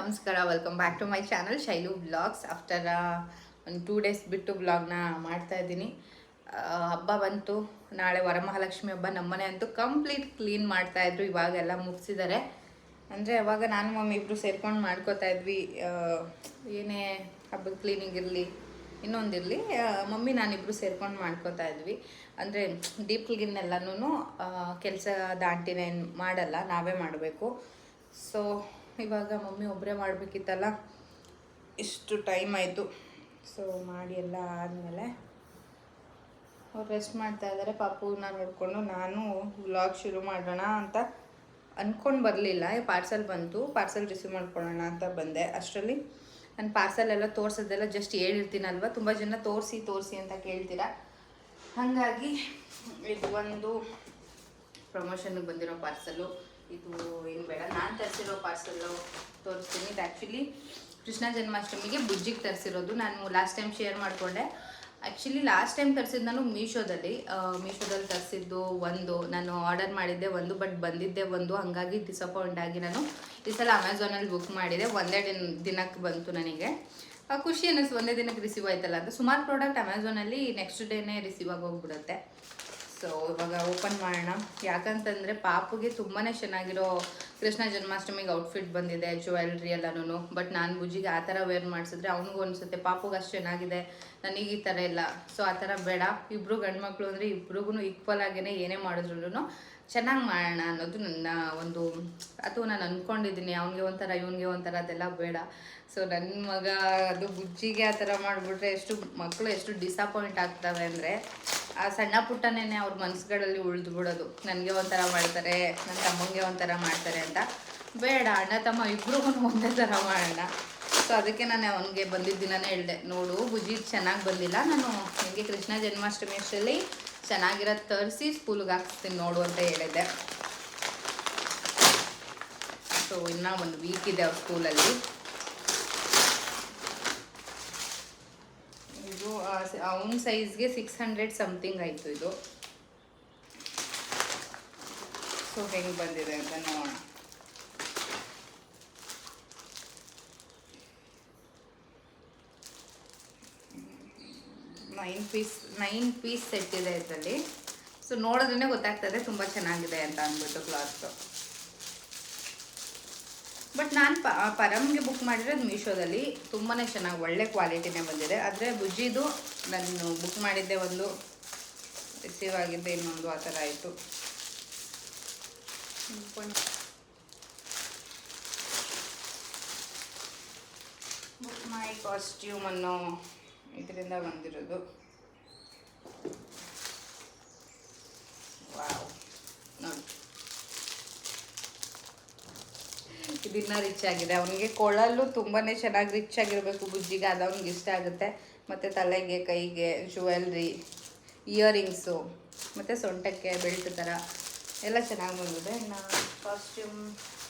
ನಮಸ್ಕಾರ welcome back to my channel Shailu blogs after ಒಂದು two days ಬಿಟ್ಟು ಬ್ಲಾಗ್ನ ಮಾಡ್ತಾ ಇದ್ದೀನಿ. ಹಬ್ಬ ಬಂತು. ನಾಳೆ ವರಮಹಾಲಕ್ಷ್ಮಿ ಹಬ್ಬ. ನಮ್ಮನೆ ಅಂತೂ ಕಂಪ್ಲೀಟ್ ಕ್ಲೀನ್ ಮಾಡ್ತಾ ಇದ್ರು. ಇವಾಗೆಲ್ಲ ಮುಗಿಸಿದ್ದಾರೆ ಅಂದರೆ ಅವಾಗ ನಾನು, ಮಮ್ಮಿ ಇಬ್ಬರು ಸೇರ್ಕೊಂಡು ಮಾಡ್ಕೋತಾ ಇದ್ವಿ. ಏನೇ ಹಬ್ಬದ ಕ್ಲೀನಿಂಗ್ ಇರಲಿ ಇನ್ನೊಂದಿರಲಿ ಮಮ್ಮಿ ನಾನಿಬ್ಬರು ಸೇರ್ಕೊಂಡು ಮಾಡ್ಕೋತಾ ಇದ್ವಿ. ಅಂದರೆ ಡೀಪ್ ಕ್ಲೀನ್ ಕೆಲಸ ದಾಂಟಿನೇ ಮಾಡಲ್ಲ. ನಾವೇ ಮಾಡಬೇಕು. ಸೊ ಇವಾಗ ಮಮ್ಮಿ ಒಬ್ಬರೇ ಮಾಡಬೇಕಿತ್ತಲ್ಲ, ಇಷ್ಟು ಟೈಮ್ ಆಯಿತು. ಸೊ ಮಾಡಿ ಎಲ್ಲ ಆದಮೇಲೆ ಅವ್ರು ರೆಸ್ಟ್ ಮಾಡ್ತಾ ಇದ್ದಾರೆ ಪಾಪುನ ನೋಡಿಕೊಂಡು ನಾನು ವ್ಲಾಗ್ ಶುರು ಮಾಡೋಣ ಅಂತ ಅಂದ್ಕೊಂಡು ಬರಲಿಲ್ಲ. ಪಾರ್ಸೆಲ್ ಬಂತು ಪಾರ್ಸೆಲ್ ರಿಸೀವ್ ಮಾಡ್ಕೊಳ್ಳೋಣ ಅಂತ ಬಂದೆ. ಅಷ್ಟರಲ್ಲಿ ನಾನು ಪಾರ್ಸಲ್ ಎಲ್ಲ ತೋರಿಸೋದೆಲ್ಲ ಜಸ್ಟ್ ಹೇಳಿರ್ತೀನಲ್ವ? ತುಂಬ ಜನ ತೋರಿಸಿ ತೋರಿಸಿ ಅಂತ ಕೇಳ್ತೀರಾ? ಹಾಗಾಗಿ ಇದು ಒಂದು ಪ್ರಮೋಷನ್ಗೆ ಬಂದಿರೋ ಪಾರ್ಸಲು ಇದು ಏನು ಬೇಡ. ನಾನು ತರಿಸಿರೋ ಪಾರ್ಸಲ್ಲು ತೋರಿಸ್ತೀನಿ. ಇದು ಆ್ಯಕ್ಚುಲಿ ಕೃಷ್ಣ ಜನ್ಮಾಷ್ಟಮಿಗೆ ಬುಜ್ಜಿಗೆ ತರಿಸಿರೋದು. ನಾನು ಲಾಸ್ಟ್ ಟೈಮ್ ಶೇರ್ ಮಾಡಿಕೊಂಡೆ. ಆ್ಯಕ್ಚುಲಿ ಲಾಸ್ಟ್ ಟೈಮ್ ತರಿಸಿದ್ದು ನಾನು ಮೀಶೋದಲ್ಲಿ ಮೀಶೋದಲ್ಲಿ ತರಿಸಿದ್ದು ಒಂದು. ನಾನು ಆರ್ಡರ್ ಮಾಡಿದ್ದೆ ಒಂದು ಬಟ್ ಬಂದಿದ್ದೆ ಒಂದು. ಹಾಗಾಗಿ ಡಿಸಪಾಯಿಂಟ್ ಆಗಿ ನಾನು ಈ ಸಲ ಅಮೆಝಾನಲ್ಲಿ ಬುಕ್ ಮಾಡಿದೆ. ಒಂದೇ ದಿನ ದಿನಕ್ಕೆ ಬಂತು ನನಗೆ. ಖುಷಿ ಅನ್ನಿಸ್ತು. ಒಂದೇ ದಿನಕ್ಕೆ ರಿಸೀವ್ ಆಯ್ತಲ್ಲ. ಅಂತ ಸುಮಾರು ಪ್ರಾಡಕ್ಟ್ ಅಮೆಝಾನಲ್ಲಿ ನೆಕ್ಸ್ಟ್ ಡೇನೇ ರಿಸೀವ್ ಆಗಿ ಹೋಗ್ಬಿಡುತ್ತೆ. ಸೊ, ಇವಾಗ ಓಪನ್ ಮಾಡೋಣ. ಯಾಕಂತಂದರೆ ಪಾಪುಗೆ ತುಂಬಾ ಚೆನ್ನಾಗಿರೋ ಕೃಷ್ಣ ಜನ್ಮಾಷ್ಟಮಿಗೆ ಔಟ್ಫಿಟ್ ಬಂದಿದೆ ಜ್ಯುವೆಲ್ರಿ ಎಲ್ಲನೂ ಬಟ್ ನಾನು ಬುಜ್ಜಿಗೆ ಆ ಥರ ವೇರ್ ಮಾಡಿಸಿದ್ರೆ ಅವನಿಗೂ ಅನಿಸುತ್ತೆ, ಪಾಪುಗೆ ಅಷ್ಟು ಚೆನ್ನಾಗಿದೆ ನನಗೆ ಈ ಥರ ಇಲ್ಲ. ಸೊ ಆ ಥರ ಬೇಡ. ಇಬ್ಬರು ಗಂಡು ಮಕ್ಕಳು ಅಂದರೆ ಇಬ್ರಿಗೂ ಈಕ್ವಲ್ ಆಗೇ ಏನೇ ಮಾಡಿದ್ರು ಚೆನ್ನಾಗಿ ಮಾಡೋಣ ಅನ್ನೋದು ನನ್ನ ಒಂದು ಅಥವಾ ನಾನು ಅಂದ್ಕೊಂಡಿದ್ದೀನಿ ಅವನಿಗೆ ಒಂಥರ, ಇವನಿಗೆ ಒಂಥರ ಅದೆಲ್ಲ ಬೇಡ. ಸೊ ನನ್ನ ಮಗ ಅದು ಬುಜ್ಜಿಗೆ ಆ ಥರ ಮಾಡಿಬಿಟ್ರೆ ಎಷ್ಟು ಮಕ್ಕಳು ಎಷ್ಟು ಡಿಸಪಾಯಿಂಟ್ ಆಗ್ತವೆ ಅಂದರೆ ಆ ಸಣ್ಣ ಪುಟ್ಟನೇ ಅವ್ರ ಮನಸ್ಸುಗಳಲ್ಲಿ ಉಳಿದು ಬಿಡೋದು. ನನಗೆ ಒಂಥರ ಮಾಡ್ತಾರೆ ನನ್ನ ತಮ್ಮಂಗೆ ಒಂಥರ ಮಾಡ್ತಾರೆ ಅಂತ. ಬೇಡ, ಅಣ್ಣ, ತಮ್ಮ ಇಬ್ರಿಗೂ ಒಂದೇ ಥರ ಮಾಡೋಣ. ಸೊ ಅದಕ್ಕೆ ನಾನು ಅವನಿಗೆ ಬಂದಿದ್ದ ದಿನನೇ ಹೇಳಿದೆ, ನೋಡು ಬುಜ್ಜಿ ಚೆನ್ನಾಗಿ ಬಂದಿಲ್ಲ. ನಾನು ನಿಮಗೆ ಕೃಷ್ಣ ಜನ್ಮಾಷ್ಟಮಿ ಅಷ್ಟರಲ್ಲಿ ಚೆನ್ನಾಗಿರೋದು ತರಿಸಿ ಸ್ಕೂಲ್ಗೆ ಹಾಕ್ಸ್ತೀನಿ ನೋಡು ಅಂತ ಹೇಳಿದ್ದೆ. ಸೊ ಇನ್ನೂ ಒಂದು ವೀಕ್ ಇದೆ ಅವ್ರ ಸ್ಕೂಲಲ್ಲಿ ಇದು ಅವನ ಸೈಜ್ಗೆ ಸಿಕ್ಸ್ ಹಂಡ್ರೆಡ್ ಸಮಥಿಂಗ್ ಆಯಿತು ಇದು. ಸೊ ಹೆಂಗೆ ಬಂದಿದೆ ಅಂತ ನೋಡೋಣ. Nine piece nine piece set ಇದೆ ಇದರಲ್ಲಿ. ಸೊ ನೋಡಿದ್ರೆ ಗೊತ್ತಾಗ್ತದೆ ತುಂಬ ಚೆನ್ನಾಗಿದೆ ಅಂತ ಅಂದ್ಬಿಟ್ಟು ಕ್ಲಾತ್ಸು ಬಟ್ ನಾನು ಪ ಪರಮ್ಗೆ ಬುಕ್ ಮಾಡಿರೋದು ಮೀಶೋದಲ್ಲಿ ತುಂಬಾ ಚೆನ್ನಾಗಿ ಒಳ್ಳೆ ಕ್ವಾಲಿಟಿನೇ ಬಂದಿದೆ. ಆದರೆ ಬುಜ್ಜಿದು ನಾನು ಬುಕ್ ಮಾಡಿದ್ದೆ ಒಂದು. ರಿಸೀವ್ ಆಗಿದ್ದೆ ಇನ್ನೊಂದು ಆ ಥರ ಆಯಿತು. ಬುಕ್ ಮೈ ಕಾಸ್ಟ್ಯೂಮ್ ಅನ್ನೋ ಇದರಿಂದ ಬಂದಿರೋದು. ವಾವ್ ನೋಡಿ. ಇದನ್ನ ರಿಚ್ ಆಗಿದೆ. ಅವನಿಗೆ ಕೊಳಲು ತುಂಬಾ ಚೆನ್ನಾಗಿ ರಿಚ್ ಆಗಿರಬೇಕು ಬುಜ್ಜಿಗೆ. ಅದು ಅವ್ನಿಗೆ ಇಷ್ಟ ಆಗುತ್ತೆ. ಮತ್ತು ತಲೆಗೆ, ಕೈಗೆ ಜ್ಯುವೆಲ್ರಿ ಇಯರಿಂಗ್ಸು ಮತ್ತು ಸೊಂಟಕ್ಕೆ ಬೆಲ್ಟ್ ಥರ ಎಲ್ಲ ಚೆನ್ನಾಗಿ ಬಂದಿದೆ. ಇನ್ನು ಕಾಸ್ಟ್ಯೂಮ್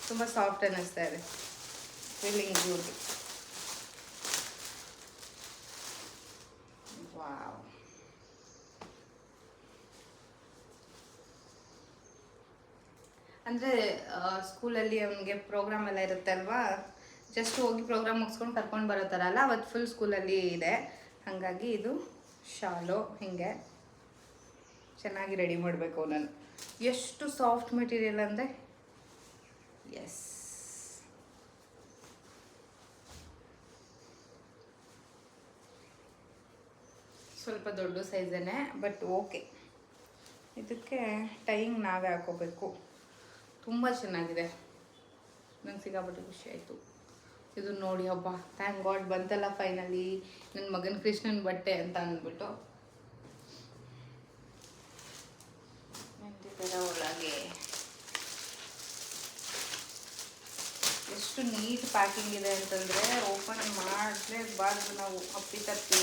ತುಂಬ ಸಾಫ್ಟ್ ಅನ್ನಿಸ್ತಾ ಇದೆ. ಫೀಲಿಂಗ್ ಗುಡ್ ವಾವ್ ಅಂದರೆ ಸ್ಕೂಲಲ್ಲಿ ಅವನಿಗೆ ಪ್ರೋಗ್ರಾಮ್ ಎಲ್ಲ ಇರುತ್ತೆ ಅಲ್ವಾ ಜಸ್ಟ್ ಹೋಗಿ ಪ್ರೋಗ್ರಾಮ್ ಮುಗಿಸ್ಕೊಂಡು ಕರ್ಕೊಂಡು ಬರೋ ಥರ ಅಲ್ಲ ಅವತ್ತು ಫುಲ್ ಸ್ಕೂಲಲ್ಲಿ ಇದೆ. ಹಾಗಾಗಿ ಇದು ಶಾಲು ಹೀಗೆ ಚೆನ್ನಾಗಿ ರೆಡಿ ಮಾಡಬೇಕು ನಾನು ಎಷ್ಟು ಸಾಫ್ಟ್ ಮೆಟೀರಿಯಲ್ ಅಂದರೆ? ಎಸ್ ಸ್ವಲ್ಪ ದೊಡ್ಡ ಸೈಜೇ ಬಟ್ ಓಕೆ ಇದಕ್ಕೆ ಟೈಯಿಂಗ್ ನಾವೇ ಹಾಕೋಬೇಕು. ತುಂಬ ಚೆನ್ನಾಗಿದೆ. ನಂಗೆ ಸಿಗಾಬಿಟ್ಟು ಖುಷಿ ಆಯಿತು. ಇದು ನೋಡಿ ಹಬ್ಬ ಥ್ಯಾಂಕ್ ಗಾಡ್ ಬಂತಲ್ಲ ಫೈನಲಿ ನನ್ನ ಮಗನ ಕೃಷ್ಣನ ಬಟ್ಟೆ ಅಂತ ಅಂದ್ಬಿಟ್ಟು. ಎಷ್ಟು ನೀಟ್ ಪ್ಯಾಕಿಂಗ್ ಇದೆ ಅಂತಂದರೆ ಓಪನ್ ಮಾಡಲೇಬಾರ್ದು ನಾವು ಅಪ್ಪಿ ತಪ್ಪಿ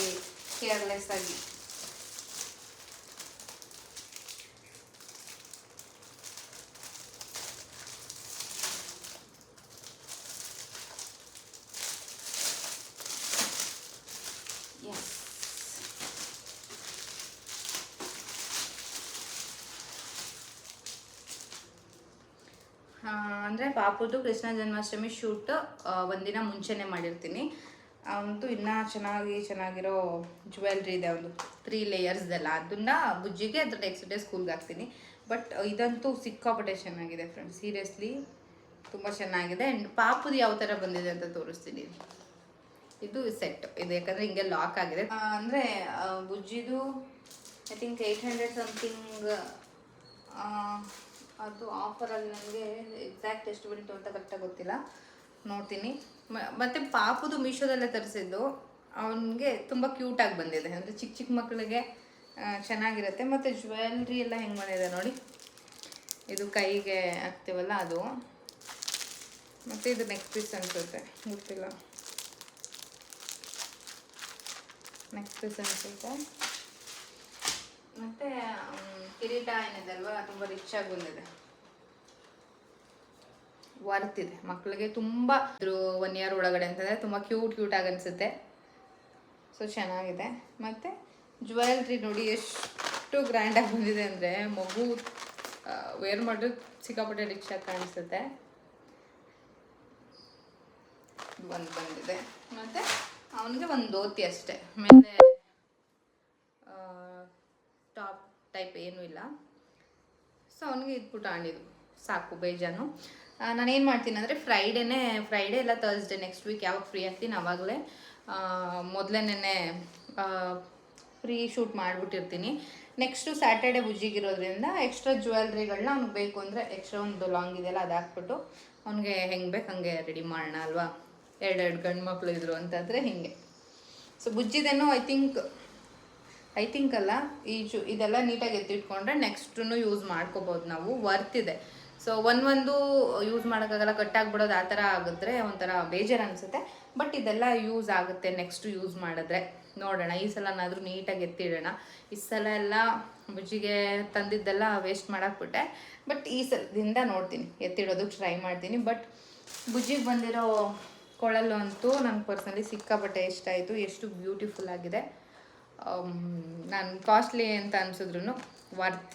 ಕೇರ್ಲೆಸ್ ಆಗಿ ಎಸ್ ಅಂದರೆ ಪಾಪುದು ಕೃಷ್ಣ ಜನ್ಮಾಷ್ಟಮಿ ಶೂಟ್ ಒಂದಿನ ಮುಂಚೆನೇ ಮಾಡಿರ್ತೀನಿ. ಅವಂತೂ ಇನ್ನೂ ಚೆನ್ನಾಗಿ ಚೆನ್ನಾಗಿರೋ ಜ್ಯುವೆಲ್ರಿ ಇದೆ ಒಂದು ತ್ರೀ ಲೇಯರ್ಸ್ದೆಲ್ಲ ಅದನ್ನು ಬುಜ್ಜಿಗೆ ಅದ್ರ ನೆಕ್ಸ್ಟ್ ಡೇ ಸ್ಕೂಲ್ಗೆ ಹಾಕ್ತೀನಿ. ಬಟ್ ಇದಂತೂ ಸಿಕ್ಕಾಪಟ್ಟೆ ಚೆನ್ನಾಗಿದೆ ಫ್ರೆಂಡ್ಸ್ ಸೀರಿಯಸ್ಲಿ ತುಂಬ ಚೆನ್ನಾಗಿದೆ. ಆ್ಯಂಡ್ ಪಾಪುದು ಯಾವ ಥರ ಬಂದಿದೆ ಅಂತ ತೋರಿಸ್ತೀನಿ. ಇದು ಸೆಟ್ ಇದು ಯಾಕಂದರೆ ಹಿಂಗೆ ಲಾಕ್ ಆಗಿದೆ. ಅಂದರೆ ಅಂದ್ರೆ ಬುಜ್ಜಿದು I think eight hundred something ಅದು ಆಫರಲ್ಲಿ ನನಗೆ ಎಕ್ಸಾಕ್ಟ್ ಎಷ್ಟು ಬಂತು ಅಂತ ಕರೆಕ್ಟಾಗಿ ಗೊತ್ತಿಲ್ಲ. ನೋಡ್ತೀನಿ. ಮತ್ತು ಪಾಪುದು ಮೀಶೋದಲ್ಲೇ ತರಿಸಿದ್ದು. ಅವನಿಗೆ ತುಂಬ ಕ್ಯೂಟಾಗಿ ಬಂದಿದೆ. ಅಂದರೆ ಚಿಕ್ಕ ಚಿಕ್ಕ ಮಕ್ಕಳಿಗೆ ಚೆನ್ನಾಗಿರುತ್ತೆ. ಮತ್ತು ಜ್ಯುವೆಲ್ರಿ ಎಲ್ಲ ಹೆಂಗೆ ಬಂದಿದೆ ನೋಡಿ. ಇದು ಕೈಗೆ ಹಾಕ್ತೀವಲ್ಲ ಅದು. ಮತ್ತು ಇದು ನೆಕ್ ಪೀಸ್ ಅನಿಸುತ್ತೆ. ಗೊತ್ತಿಲ್ಲ. ನೆಕ್ ಪೀಸ್ ಅನಿಸುತ್ತೆ. ಮತ್ತು ಕಿರೀಟ ಏನಿದೆ ಅಲ್ವಾ ತುಂಬ ರಿಚ್ ಆಗಿ ಬಂದಿದೆ. ವರ್ತ್ ಇದೆ. ಮಕ್ಕಳಿಗೆ ತುಂಬ ಒನ್ ಇಯರ್ ಒಳಗಡೆ ಅಂತಂದರೆ ತುಂಬ ಕ್ಯೂಟ್ ಕ್ಯೂಟ್ ಆಗಿ ಅನಿಸುತ್ತೆ. ಸೊ ಚೆನ್ನಾಗಿದೆ. ಮತ್ತು ಜ್ಯುವೆಲ್ರಿ ನೋಡಿ ಎಷ್ಟು ಗ್ರ್ಯಾಂಡಾಗಿ ಬಂದಿದೆ ಅಂದರೆ ಮಗು ವೇರ್ ಮಾಡಿದ್ರೆ ಸಿಕ್ಕಾಪಟ್ಟೆ ರಿಚ್ ಆಗಿ ಕಾಣಿಸುತ್ತೆ. ಒಂದು ಬಂದಿದೆ. ಮತ್ತು ಅವನಿಗೆ ಒಂದು ಧೋತಿ ಅಷ್ಟೇ. ಮೇಲೆ ಟಾಪ್ ಟೈಪ್ ಏನೂ ಇಲ್ಲ. ಸೊ ಅವನಿಗೆ ಇದ್ಬಿಟ್ಟು ಆಣಿದು ಸಾಕು, ಬೇಜಾನು. ನಾನೇನು ಮಾಡ್ತೀನಿ ಅಂದರೆ ಫ್ರೈಡೇನೇ ಫ್ರೈಡೇ ಇಲ್ಲ ತರ್ಸ್ಡೇ ನೆಕ್ಸ್ಟ್ ವೀಕ್ ಯಾವಾಗ ಫ್ರೀ ಆಗ್ತೀನಿ ಆವಾಗಲೇ ಮೊದಲನೇ ಫ್ರೀ ಶೂಟ್ ಮಾಡಿಬಿಟ್ಟಿರ್ತೀನಿ. ನೆಕ್ಸ್ಟು ಸ್ಯಾಟರ್ಡೆ ಬುಜ್ಜಿಗಿರೋದ್ರಿಂದ ಎಕ್ಸ್ಟ್ರಾ ಜ್ಯುವೆಲ್ರಿಗಳನ್ನ ಅವ್ನಿಗೆ ಬೇಕು ಅಂದರೆ ಎಕ್ಸ್ಟ್ರಾ ಒಂದು ಲಾಂಗ್ ಇದೆಯಲ್ಲ ಅದು ಹಾಕ್ಬಿಟ್ಟು ಅವ್ನಿಗೆ ಹೆಂಗೆ ಬೇಕು ಹಂಗೆ ರೆಡಿ ಮಾಡೋಣ ಅಲ್ವಾ? ಎರಡೆರಡು ಗಂಡು ಮಕ್ಕಳು ಇದ್ರು ಅಂತಂದರೆ ಹಿಂಗೆ. ಸೊ ಬುಜ್ಜಿದೇನೋ ಐ ಥಿಂಕ್ ಐ ಥಿಂಕ್ ಅಲ್ಲ, ಈ ಚು ಇದೆಲ್ಲ ನೀಟಾಗಿ ಎತ್ತಿಟ್ಕೊಂಡ್ರೆ ನೆಕ್ಸ್ಟೂ ಯೂಸ್ ಮಾಡ್ಕೋಬೋದು ನಾವು ವರ್ತ್ ಇದೆ. ಸೊ ಒಂದೊಂದು ಒಂದು ಯೂಸ್ ಮಾಡೋಕ್ಕಾಗಲ್ಲ ಕಟ್ಟಾಗ್ಬಿಡೋದು ಆ ಥರ ಆಗಿದ್ರೆ ಒಂಥರ ಬೇಜಾರು ಅನಿಸುತ್ತೆ. ಬಟ್ ಇದೆಲ್ಲ ಯೂಸ್ ಆಗುತ್ತೆ ನೆಕ್ಸ್ಟ್ ಯೂಸ್ ಮಾಡಿದ್ರೆ. ನೋಡೋಣ, ಈ ಸಲನಾದರೂ ನೀಟಾಗಿ ಎತ್ತಿಡೋಣ. ಈ ಸಲ ಎಲ್ಲ ಬುಜ್ಜಿಗೆ ತಂದಿದ್ದೆಲ್ಲ ವೇಸ್ಟ್ ಮಾಡಾಕ್ಬಿಟ್ಟೆ. ಬಟ್ ಈ ಸಲದಿಂದ ನೋಡ್ತೀನಿ, ಎತ್ತಿಡೋದಕ್ಕೆ ಟ್ರೈ ಮಾಡ್ತೀನಿ. ಬಟ್ ಬುಜ್ಜಿಗೆ ಬಂದಿರೋ ಕೊಳಲು ಅಂತೂ ನಂಗೆ ಪರ್ಸನಲಿ ಸಿಕ್ಕಾಪಟ್ಟೆ ಇಷ್ಟ ಆಯಿತು. ಎಷ್ಟು ಬ್ಯೂಟಿಫುಲ್ ಆಗಿದೆ. ನಾನು ಕಾಸ್ಟ್ಲಿ ಅಂತ ಅನ್ಸಿದ್ರು worth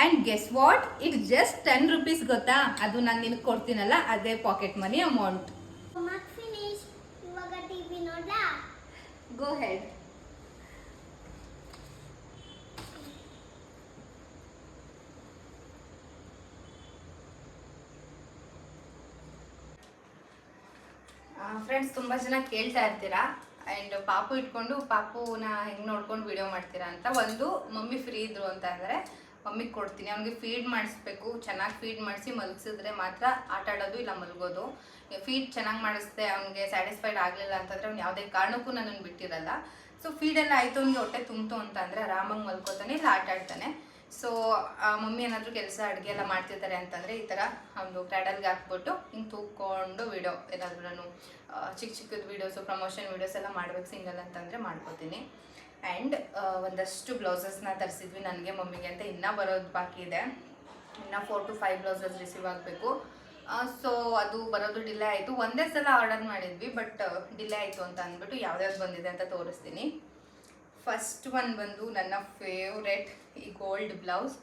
and guess what it just ten rupees ಗೊತ್ತಾ? ಅದು ನಾನು ನಿನಗೆ ಕೊಡ್ತೀನಲ್ಲ ಅದೇ ಪಾಕೆಟ್ ಮನಿ ಅಮೌಂಟ್ ಮತ್ ಫಿನಿಶ್ ಇವಾಗ ಟಿವಿ ನೋಡ್ಲಾ? ಗೋ ಹೆಡ್ ಫ್ರೆಂಡ್ಸ್ ತುಂಬ ಜನ ಕೇಳ್ತಾ ಇರ್ತೀರಾ? ಆ್ಯಂಡ್ ಪಾಪು ಇಟ್ಕೊಂಡು ಪಾಪುನ ಹೆಂಗೆ ನೋಡ್ಕೊಂಡು ವಿಡಿಯೋ ಮಾಡ್ತೀರಾ ಅಂತ ಒಂದು ಮಮ್ಮಿ ಫ್ರೀ ಇದ್ರು ಅಂತ ಅಂದರೆ ಮಮ್ಮಿಗೆ ಕೊಡ್ತೀನಿ, ಅವ್ನಿಗೆ ಫೀಡ್ ಮಾಡಿಸ್ಬೇಕು. ಚೆನ್ನಾಗಿ ಫೀಡ್ ಮಾಡಿಸಿ ಮಲಗಿಸಿದ್ರೆ ಮಾತ್ರ ಆಟ ಆಡೋದು ಇಲ್ಲ ಮಲಗೋದು. ಫೀಡ್ ಚೆನ್ನಾಗಿ ಮಾಡಿಸ್ದೆ, ಅವ್ನಿಗೆ ಸ್ಯಾಟಿಸ್ಫೈಡ್ ಆಗಲಿಲ್ಲ ಅಂತಂದರೆ ಅವ್ನು ಯಾವುದೇ ಕಾರಣಕ್ಕೂ ನನ್ನನ್ನು ಬಿಟ್ಟಿರಲ್ಲ. ಸೊ ಫೀಡೆಲ್ಲ ಆಯಿತು, ಅವ್ನಿಗೆ ಹೊಟ್ಟೆ ತುಂಬ್ತು ಅಂತ ಅಂದರೆ ಆರಾಮಾಗಿ ಮಲ್ಕೋತಾನೆ ಇಲ್ಲ ಆಟ ಆಡ್ತಾನೆ. ಸೊ ಮಮ್ಮಿ ಏನಾದರೂ ಕೆಲಸ ಅಡುಗೆ ಎಲ್ಲ ಮಾಡ್ತಿರ್ತಾರೆ ಅಂತಂದರೆ ಈ ಥರ ಒಂದು ಕ್ರ್ಯಾಡಲ್ಗೆ ಹಾಕ್ಬಿಟ್ಟು ಹಿಂಗೆ ತೂಕೊಂಡು ವಿಡಿಯೋ ಏನಾದರೂ ನಾನು ಚಿಕ್ಕ ಚಿಕ್ಕದ ವೀಡಿಯೋಸು, ಪ್ರಮೋಷನ್ ವೀಡಿಯೋಸ್ ಎಲ್ಲ ಮಾಡ್ಬೇಕು ಸಿಂಗಲ್ ಅಂತಂದರೆ ಮಾಡ್ಕೋತೀನಿ. ಆ್ಯಂಡ್ ಒಂದಷ್ಟು ಬ್ಲೌಸಸ್ನ ತರಿಸಿದ್ವಿ ನನಗೆ, ಮಮ್ಮಿಗೆ ಅಂತ ಇನ್ನೂ ಬರೋದು ಬಾಕಿ ಇದೆ. ಇನ್ನು four to five blouses receive ಆಗಬೇಕು. ಸೊ ಅದು ಬರೋದು ಡಿಲೇ ಆಯಿತು. ಒಂದೇ ಸಲ ಆರ್ಡರ್ ಮಾಡಿದ್ವಿ ಬಟ್ ಡಿಲೇ ಆಯಿತು ಅಂತ ಅಂದ್ಬಿಟ್ಟು ಯಾವ್ದು ಬಂದಿದೆ ಅಂತ ತೋರಿಸ್ತೀನಿ. ಫಸ್ಟ್ ಒನ್ ಬಂದು ನನ್ನ ಫೇವ್ರೆಟ್ ಈ ಗೋಲ್ಡ್ ಬ್ಲೌಸ್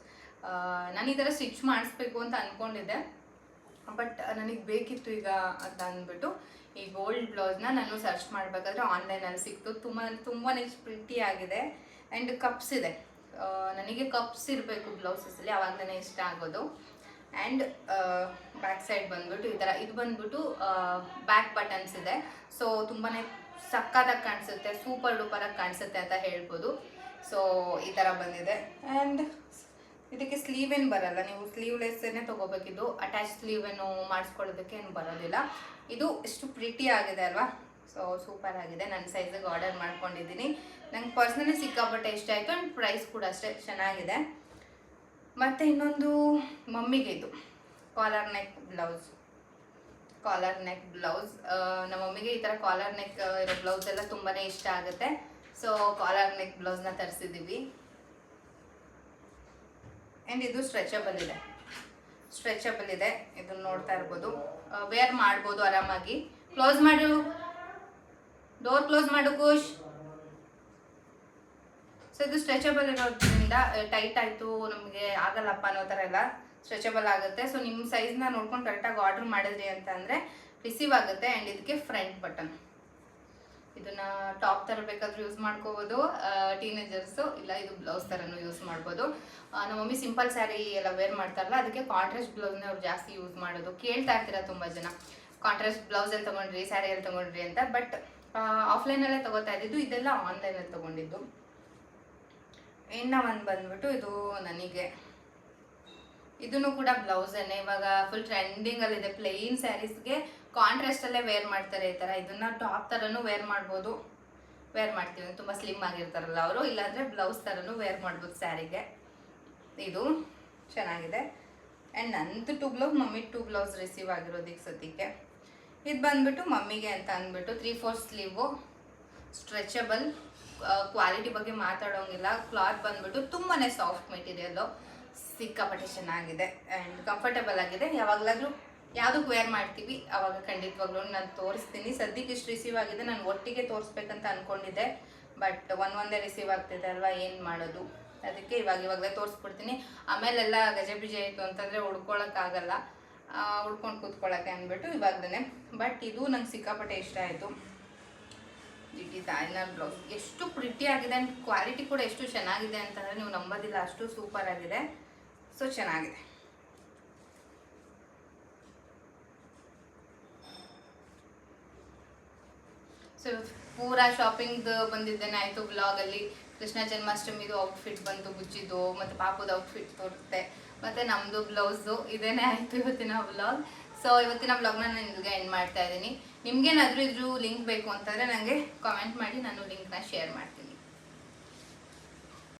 ನಾನು ಈ ಥರ ಸ್ಟಿಚ್ ಮಾಡಿಸ್ಬೇಕು ಅಂತ ಅಂದ್ಕೊಂಡಿದ್ದೆ ಬಟ್ ನನಗೆ ಬೇಕಿತ್ತು ಈಗ ಅಂತ ಅಂದ್ಬಿಟ್ಟು ಈ ಗೋಲ್ಡ್ ಬ್ಲೌಸ್ನ ನಾನು ಸರ್ಚ್ ಮಾಡಬೇಕಾದ್ರೆ ಆನ್ಲೈನಲ್ಲಿ ಸಿಕ್ತು. ತುಂಬ ತುಂಬಾ ಪ್ರಿಟಿ ಆಗಿದೆ. ಆ್ಯಂಡ್ ಕಪ್ಸ್ ಇದೆ. ನನಗೆ ಕಪ್ಸ್ ಇರಬೇಕು ಬ್ಲೌಸಸ್ಸಲ್ಲಿ ಅವಾಗ ನನಗೆ ಇಷ್ಟ ಆಗೋದು. ಆ್ಯಂಡ್ ಬ್ಯಾಕ್ ಸೈಡ್ ಬಂದ್ಬಿಟ್ಟು ಈ ಥರ ಇದು ಬಂದ್ಬಿಟ್ಟು ಬ್ಯಾಕ್ ಬಟನ್ಸ್ ಇದೆ. ಸೊ ತುಂಬಾ ಸಕ್ಕತ್ತಾಗಿ ಕಾಣಿಸುತ್ತೆ, ಸೂಪರ್ ಡೂಪರಾಗಿ ಕಾಣಿಸುತ್ತೆ ಅಂತ ಹೇಳ್ಬೋದು. ಸೊ ಈ ಥರ ಬಂದಿದೆ. ಆ್ಯಂಡ್ ಇದಕ್ಕೆ ಸ್ಲೀವ್ ಏನು ಬರಲ್ಲ. ನೀವು ಸ್ಲೀವ್ಲೆಸ್ಸೇ ತೊಗೋಬೇಕಿದ್ದು ಅಟ್ಯಾಚ್ ಸ್ಲೀವ್ ಏನು ಮಾಡಿಸ್ಕೊಳ್ಳೋದಕ್ಕೆ ಏನು ಬರೋದಿಲ್ಲ. ಇದು ಎಷ್ಟು ಪ್ರಿಟಿ ಆಗಿದೆ ಅಲ್ವಾ? ಸೊ ಸೂಪರ್ ಆಗಿದೆ. ನನ್ನ ಸೈಜಿಗೆ ಆರ್ಡರ್ ಮಾಡ್ಕೊಂಡಿದ್ದೀನಿ. ನಂಗೆ ಪರ್ಸ್ನಲಿ ಸಿಕ್ಕಾಪಟ್ಟೆ ಇಷ್ಟ ಆಯಿತು ಆ್ಯಂಡ್ ಪ್ರೈಸ್ ಕೂಡ ಅಷ್ಟೇ ಚೆನ್ನಾಗಿದೆ. ಮತ್ತು ಇನ್ನೊಂದು ಮಮ್ಮಿಗೆ ಇದು collar neck blouse collar neck blouse ನಮ್ಮ ಮಮ್ಮಿಗೆ ಈ ಥರ ಕಾಲರ್ ನೆಕ್ ಇರೋ ಬ್ಲೌಸ್ ಎಲ್ಲ ತುಂಬಾ ಇಷ್ಟ ಆಗುತ್ತೆ. ಸೊ ಕಾಲರ್ ನೆಕ್ ಬ್ಲೌಸ್ನ ತರಿಸಿದ್ದೀವಿ ಆ್ಯಂಡ್ ಇದು ಸ್ಟ್ರೆಚಬಲ್ ಇದೆ. ಸ್ಟ್ರೆಚಬಲ್ ಇದೆ. ಇದನ್ನ ನೋಡ್ತಾ ಇರ್ಬೋದು. ವೇರ್ ಮಾಡ್ಬೋದು ಆರಾಮಾಗಿ. ಕ್ಲೋಸ್ ಮಾಡು. ಡೋರ್ ಕ್ಲೋಸ್ ಮಾಡು ಖುಷ್ ಸೊ ಇದು ಸ್ಟ್ರೆಚಬಲ್ ಇರೋದ್ರಿಂದ ಟೈಟ್ ಆಯಿತು, ನಮಗೆ ಆಗಲ್ಲಪ್ಪ ಅನ್ನೋ ಥರ ಎಲ್ಲ ಸ್ಟ್ರೆಚಬಲ್ ಆಗುತ್ತೆ. ಸೊ ನಿಮ್ಮ ಸೈಜ್ನ ನೋಡ್ಕೊಂಡು ಕರೆಕ್ಟಾಗಿ ಆರ್ಡರ್ ಮಾಡಿದ್ರಿ ಅಂತ ಅಂದರೆ ರಿಸೀವ್ ಆಗುತ್ತೆ ಆ್ಯಂಡ್ ಇದಕ್ಕೆ ಫ್ರಂಟ್ ಬಟನ್ ಇದನ್ನ ಟಾಪ್ ಥರ ಬೇಕಾದ್ರೂ ಯೂಸ್ ಮಾಡ್ಕೋಬೋದು. ಟೀನೇಜರ್ಸು ಇಲ್ಲ, ಇದು ಬ್ಲೌಸ್ ಥರನೂ ಯೂಸ್ ಮಾಡ್ಬೋದು. ನಮ್ಮ ಮಮ್ಮಿ ಸಿಂಪಲ್ ಸ್ಯಾರಿ ಎಲ್ಲ ವೇರ್ ಮಾಡ್ತಾರಲ್ಲ, ಅದಕ್ಕೆ ಕಾಂಟ್ರಾಸ್ಟ್ ಬ್ಲೌಸ್ನ ಅವ್ರು ಜಾಸ್ತಿ ಯೂಸ್ ಮಾಡೋದು. ಕೇಳ್ತಾ ಇರ್ತೀರ ತುಂಬ ಜನ? ಕಾಂಟ್ರಾಸ್ಟ್ ಬ್ಲೌಸಲ್ಲಿ ತೊಗೊಂಡ್ರಿ ಸ್ಯಾರಿಯಲ್ಲಿ ತೊಗೊಂಡ್ರಿ ಅಂತ. ಬಟ್ ಆಫ್ಲೈನಲ್ಲೇ ತೊಗೋತಾ ಇದ್ದಿದ್ದು, ಇದೆಲ್ಲ ಆನ್ಲೈನಲ್ಲಿ ತೊಗೊಂಡಿದ್ದು. ಇನ್ನು ಒಂದು ಬಂದ್ಬಿಟ್ಟು ಇದು ನನಗೆ. ಇದನ್ನು ಕೂಡ ಬ್ಲೌಸನ್ನೇ ಇವಾಗ ಫುಲ್ ಟ್ರೆಂಡಿಂಗ್ ಅಲ್ಲಿ ಇದೆ. ಪ್ಲೇನ್ ಸ್ಯಾರೀಸ್ಗೆ ಕಾಂಟ್ರಾಸ್ಟಲ್ಲೇ ವೇರ್ ಮಾಡ್ತಾರೆ ಈ ತರ. ಇದನ್ನ ಟಾಪ್ ತರನು ವೇರ್ ಮಾಡ್ಬೋದು. ವೇರ್ ಮಾಡ್ತೀವಿ. ತುಂಬಾ ಸ್ಲಿಮ್ ಆಗಿರ್ತಾರಲ್ಲ ಅವರು. ಇಲ್ಲಾಂದ್ರೆ ಬ್ಲೌಸ್ ತರನು ವೇರ್ ಮಾಡ್ಬೋದು ಸ್ಯಾರಿಗೆ ಇದು ಚೆನ್ನಾಗಿದೆ. ಆ್ಯಂಡ್ ನಂದು two blouse mummy two blouse receive ಆಗಿರೋದು ಈಗ ಸದ್ಯಕ್ಕೆ. ಇದು ಬಂದ್ಬಿಟ್ಟು ಮಮ್ಮಿಗೆ ಅಂತ ಅಂದ್ಬಿಟ್ಟು three four sleeve stretchable quality ಬಗ್ಗೆ ಮಾತಾಡೋಂಗಿಲ್ಲ. ಕ್ಲಾತ್ ಬಂದ್ಬಿಟ್ಟು ತುಂಬಾ ಸಾಫ್ಟ್ ಮೆಟೀರಿಯಲ್ಲು ಸಿಕ್ಕಾಪಟ್ಟೆ ಚೆನ್ನಾಗಿದೆ ಆ್ಯಂಡ್ ಕಂಫರ್ಟಬಲ್ ಆಗಿದೆ. ಯಾವಾಗಲಾದರೂ ಯಾವುದಕ್ಕೆ ವೇರ್ ಮಾಡ್ತೀವಿ. ಅವಾಗ ಖಂಡಿತವಾಗ್ಲೂ ನಾನು ತೋರಿಸ್ತೀನಿ. ಸದ್ಯಕ್ಕೆ ಇಷ್ಟು ರಿಸೀವ್ ಆಗಿದೆ. ನಾನು ಒಟ್ಟಿಗೆ ತೋರಿಸ್ಬೇಕಂತ ಅಂದ್ಕೊಂಡಿದ್ದೆ ಬಟ್ ಒನ್ ಒಂದೇ ರಿಸೀವ್ ಆಗ್ತಿದೆ ಅಲ್ವಾ? ಏನು ಮಾಡೋದು? ಅದಕ್ಕೆ ಇವಾಗ ಇವಾಗಲೇ ತೋರಿಸ್ಬಿಡ್ತೀನಿ. ಆಮೇಲೆಲ್ಲ ಗಜೆ ಬಿಜೆ ಆಯಿತು ಅಂತಂದರೆ ಉಡ್ಕೊಳಕ್ಕಾಗಲ್ಲ ಉಡ್ಕೊಂಡು ಕೂತ್ಕೊಳ್ಳೋಕ್ಕೆ ಅಂದ್ಬಿಟ್ಟು ಇವಾಗಲೇ ಬಟ್ ಇದು ನಂಗೆ ಸಿಕ್ಕಾಪಟ್ಟೆ ಇಷ್ಟ ಆಯಿತು. ಈಸ್ ಐನರ್ ಬ್ಲೌಸ್ ಎಷ್ಟು ಪ್ರಿಟಿ ಆಗಿದೆ ಆ್ಯಂಡ್ ಕ್ವಾಲಿಟಿ ಕೂಡ ಎಷ್ಟು ಚೆನ್ನಾಗಿದೆ ಅಂತಂದರೆ ನೀವು ನಂಬೋದಿಲ್ಲ. ಅಷ್ಟು ಸೂಪರ್ ಆಗಿದೆ. ಸೊ ಚೆನ್ನಾಗಿದೆ. ಸೊ ಪೂರ ಶಾಪಿಂಗ್ದು ಬಂದಿದ್ದೇನೆ. ಆಯಿತು ಬ್ಲಾಗಲ್ಲಿ ಕೃಷ್ಣ ಜನ್ಮಾಷ್ಟಮಿದು ಔಟ್ಫಿಟ್ ಬಂತು, ಬುಜ್ಜಿದು, ಮತ್ತು ಪಾಪುದ ಔಟ್ಫಿಟ್ ತೋರುತ್ತೆ. ಮತ್ತು ನಮ್ಮದು ಬ್ಲೌಸು, ಇದೇನೇ ಆಯಿತು ಇವತ್ತಿನ ಬ್ಲಾಗ್ ಸೊ ಇವತ್ತಿನ ಬ್ಲಾಗ್ನ ನಾನು ಇಲ್ಲಿಗೆ ಎಂಡ್ ಮಾಡ್ತಾ ಇದ್ದೀನಿ. ನಿಮಗೇನಾದರೂ ಇದ್ರೂ ಲಿಂಕ್ ಬೇಕು ಅಂತಂದರೆ ನನಗೆ ಕಾಮೆಂಟ್ ಮಾಡಿ, ನಾನು ಲಿಂಕ್ನ ಶೇರ್ ಮಾಡ್ತೀನಿ.